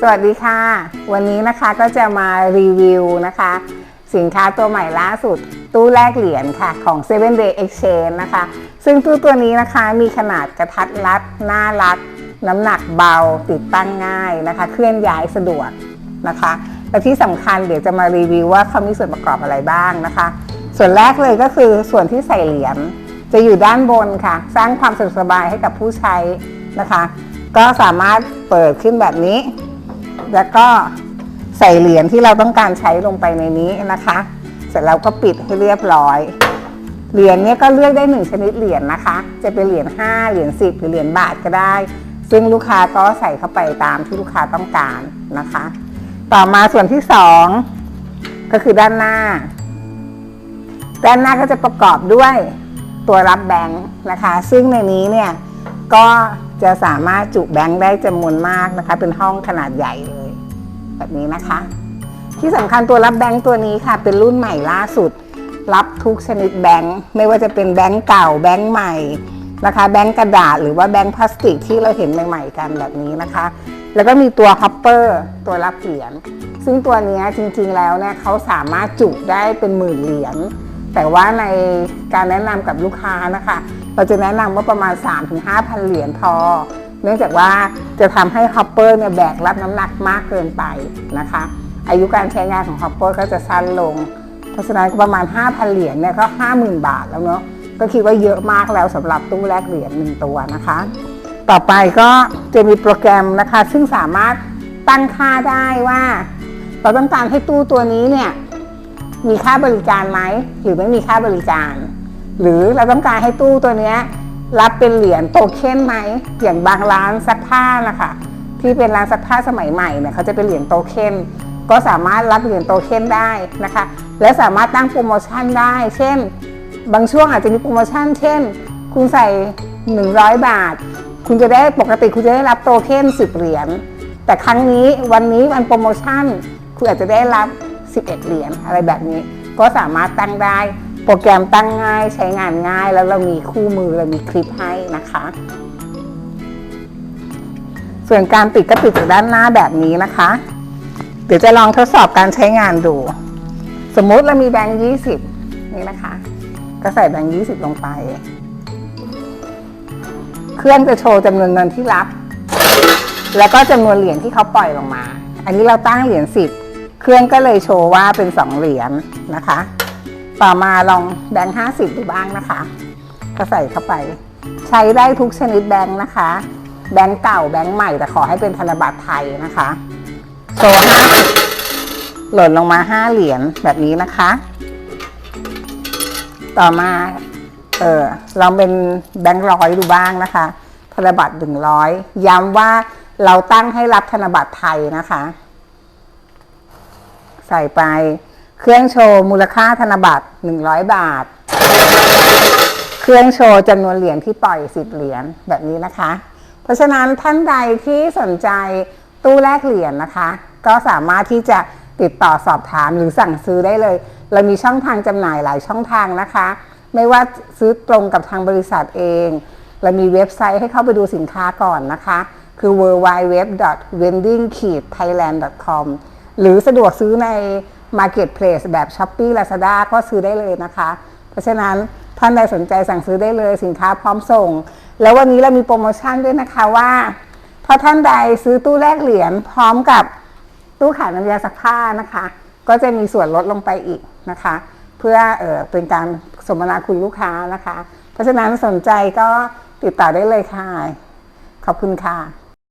สวัสดีค่ะ วันนี้นะคะก็จะมารีวิวนะคะ สินค้าตัวใหม่ล่าสุด ตู้แลกเหรียญค่ะของ 7 Day Exchange นะคะ ซึ่งตู้ตัวนี้นะคะมีขนาดกระทัดรัดน่ารักน้ำหนักเบาติดตั้งง่ายนะคะ เคลื่อนย้ายสะดวกนะคะและที่สำคัญเดี๋ยวจะมารีวิวว่าเขามีส่วนประกอบอะไรบ้างนะคะ ส่วนแรกเลยก็คือส่วนที่ใส่เหรียญจะอยู่ด้านบนค่ะ สร้างความสะดวกสบายให้กับผู้ใช้นะคะ ก็สามารถเปิดขึ้นแบบนี้ แล้วก็ใส่เหรียญที่เราต้องการใช้ลงไปในนี้นะคะ เสร็จแล้วก็ปิดให้เรียบร้อย เหรียญเนี้ยก็เลือกได้หนึ่งชนิดเหรียญนะคะ จะเป็นเหรียญ5เหรียญ10 หรือเหรียญบาทก็ได้ ซึ่งลูกค้าก็ใส่เข้าไปตามที่ลูกค้าต้องการนะคะ ต่อมาส่วนที่สองก็คือด้านหน้า ด้านหน้าก็จะประกอบด้วยตัวรับแบงค์นะคะ ซึ่งในนี้เนี่ยก็ จะสามารถจุแบงค์ได้จำนวนมากนะคะ เป็นห้องขนาดใหญ่เลย แบบนี้นะคะ ที่สำคัญตัวรับแบงค์ตัวนี้ค่ะ เป็นรุ่นใหม่ล่าสุด รับทุกชนิดแบงค์ไม่ว่าจะเป็นแบงค์เก่าแบงค์ใหม่นะคะ แบงค์กระดาษหรือว่าแบงค์พลาสติกที่เราเห็นใหม่ ๆ กันแบบนี้นะคะ แล้วก็มีตัวฮอปเปอร์ตัวรับเหรียญซึ่งตัวนี้จริงๆแล้วเนี่ยเขาสามารถจุได้เป็นหมื่นเหรียญแต่ว่าในการแนะนำกับลูกค้านะคะ เราจะแนะนำว่าประมาณ 3-5,000 เหรียญพอ เนื่องจากว่าจะทำให้ฮอปเปอร์เนี่ยแบกรับน้ำหนักมากเกินไปนะคะ อายุการใช้งานของฮอปเปอร์ก็จะสั้นลง เพราะฉะนั้นก็ประมาณ 5,000 เหรียญเนี่ยก็ 50,000 บาทแล้วเนาะก็คิดว่าเยอะมากแล้วสำหรับตู้แลกเหรียญหนึ่งตัวนะคะ ต่อไปก็จะมีโปรแกรมนะคะ ซึ่งสามารถตั้งค่าได้ว่า เราต้องการให้ตู้ตัวนี้เนี่ยมีค่าบริการไหมหรือไม่มีค่าบริการ หรือเราต้องการให้ตู้ตัวนี้รับเป็นเหรียญโตเค็นไหมอย่างบางร้านซักผ้านะคะที่เป็นร้านซักผ้าสมัยใหม่เนี่ยเขาจะเป็นเหรียญโตเค็นก็สามารถรับเหรียญโตเค็นได้นะคะ และสามารถตั้งโปรโมชั่นได้ เช่น บางช่วงอาจจะมีโปรโมชั่น เช่น คุณใส่ 100 บาท คุณจะได้ปกติคุณจะได้รับโตเค็น10 เหรียญแต่ครั้งนี้วันนี้วันโปรโมชั่น คุณอาจจะได้รับ 11 เหรียญอะไรแบบนี้ ก็สามารถตั้งได้ โปรแกรมตั้งง่ายใช้งานง่ายแล้วเรามีคู่มือเรามีคลิปให้นะคะ ส่วนการปิดก็ปิดจากด้านหน้าแบบนี้นะคะ เดี๋ยวจะลองทดสอบการใช้งานดู สมมุติเรามีแบงค์20นี่นะคะ ก็ใส่แบงค์20ลงไป เครื่องจะโชว์จำนวนเงินที่รับ แล้วก็จำนวนเหรียญที่เขาปล่อยลงมา อันนี้เราตั้งเหรียญ10เครื่องก็เลยโชว์ว่าเป็น2เหรียญนะคะ ต่อมาลองแบงค์50ดูบ้างนะคะ ก็ใส่เข้าไป ใช้ได้ทุกชนิดแบงค์นะคะ แบงค์เก่าแบงค์ใหม่แต่ขอให้เป็นธนบัตรไทยนะคะโชว์ห้าหล่นลงมาห้าเหรียญแบบนี้นะคะ ต่อมาเออลองเป็นแบงค์ร้อยดูบ้างนะคะ ธนบัตรหนึ่งร้อยย้ำว่าเราตั้งให้รับธนบัตรไทยนะคะ ใส่ไป เครื่องโชว์มูลค่าธนบัตร 100 บาท เครื่องโชว์จำนวนเหรียญที่ปล่อย 10 เหรียญแบบนี้นะคะ เพราะฉะนั้นท่านใดที่สนใจตู้แลกเหรียญนะคะ ก็สามารถที่จะติดต่อสอบถามหรือสั่งซื้อได้เลย เรามีช่องทางจำหน่ายหลายช่องทางนะคะ ไม่ว่าซื้อตรงกับทางบริษัทเอง เรามีเว็บไซต์ให้เข้าไปดูสินค้าก่อนนะคะ คือ w w w w e n d i n g t h a i l a n d c o m หรือสะดวกซื้อใน Marketplace แบบ s h อ p e e Lazada ก็ซื้อได้เลยนะคะ เพราะฉะนั้นท่านใดสนใจสั่งซื้อได้เลยสินค้าพร้อมส่ง แล้ววันนี้เรามีโปรโมชั่นด้วยนะคะว่าถ้าท่านใดซื้อตู้แลกเหรียญพร้อมกับตู้ขายน้ำยาซักผ้านะคะ ก็จะมีส่วนลดลงไปอีกนะคะ เพื่อเออเป็นการสมนาคุณลูกค้านะคะ เพราะฉะนั้นสนใจก็ติดต่อได้เลยค่ะ ขอบคุณค่ะ